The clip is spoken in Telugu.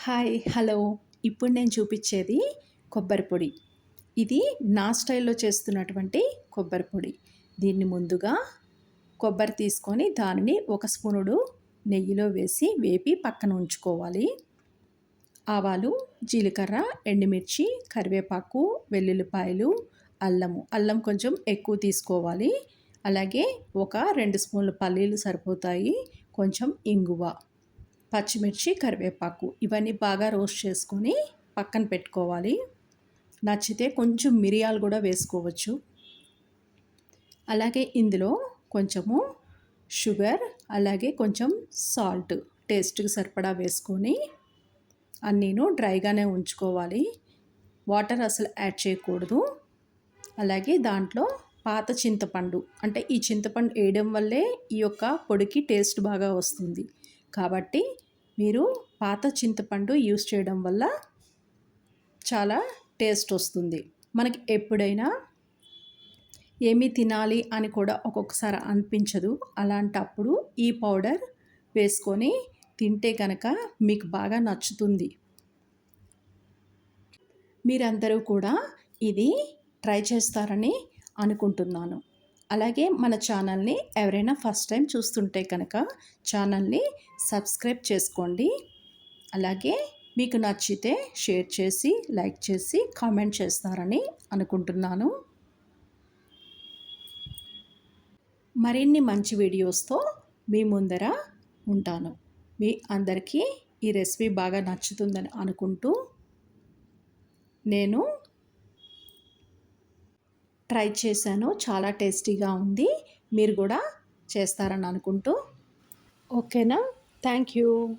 Hi hello. ఇప్పుడు నేను చూపించేది కొబ్బరి పొడి. ఇది నా స్టైల్లో చేస్తున్నటువంటి కొబ్బరి పొడి. దీన్ని ముందుగా కొబ్బరి తీసుకొని దానిని ఒక స్పూనుడు నెయ్యిలో వేసి వేపి పక్కన ఉంచుకోవాలి. ఆవాలు జీలకర్ర ఎండుమిర్చి కరివేపాకు వెల్లుల్లిపాయలు అల్లము. అల్లం కొంచెం ఎక్కువ తీసుకోవాలి. అలాగే ఒక రెండు స్పూన్లు పల్లీలు సరిపోతాయి. కొంచెం ఇంగువ. పచ్చిమిర్చి కరివేపాకు ఇవన్నీ బాగా రోస్ట్ చేసుకొని పక్కన పెట్టుకోవాలి. నచ్చితే కొంచెం మిరియాలు కూడా వేసుకోవచ్చు. అలాగే ఇందులో కొంచెము షుగర్ అలాగే కొంచెం సాల్ట్ టేస్ట్కి సరిపడా వేసుకొని అన్నీను డ్రైగానే ఉంచుకోవాలి. వాటర్ అసలు యాడ్ చేయకూడదు. అలాగే దాంట్లో పాత చింతపండు అంటే ఈ చింతపండు వేయడం వల్లే ఈ యొక్క పొడికి టేస్ట్ బాగా వస్తుంది. కాబట్టి మీరు పాత చింతపండు యూస్ చేయడం వల్ల చాలా టేస్ట్ వస్తుంది. మనకి ఎప్పుడైనా ఏమి తినాలి అని కూడా ఒక్కొక్కసారి అనిపించదు. అలాంటప్పుడు ఈ పౌడర్ వేసుకొని తింటే కనుక మీకు బాగా నచ్చుతుంది. మీరందరూ కూడా ఇది ట్రై చేస్తారని అనుకుంటున్నాను. అలాగే మన ఛానల్ని ఎవరైనా ఫస్ట్ టైం చూస్తుంటే కనుక ఛానల్ని సబ్స్క్రైబ్ చేసుకోండి. అలాగే మీకు నచ్చితే షేర్ చేసి లైక్ చేసి కామెంట్ చేస్తారని అనుకుంటున్నాను. మరిన్ని మంచి వీడియోస్తో మీ ముందర ఉంటాను. మీ అందరికీ ఈ రెసిపీ బాగా నచ్చుతుందని అనుకుంటూ నేను ట్రై చేశాను. చాలా టేస్టీగా ఉంది. మీరు కూడా చేస్తారని అనుకుంటూ. ఓకేనా? Thank you.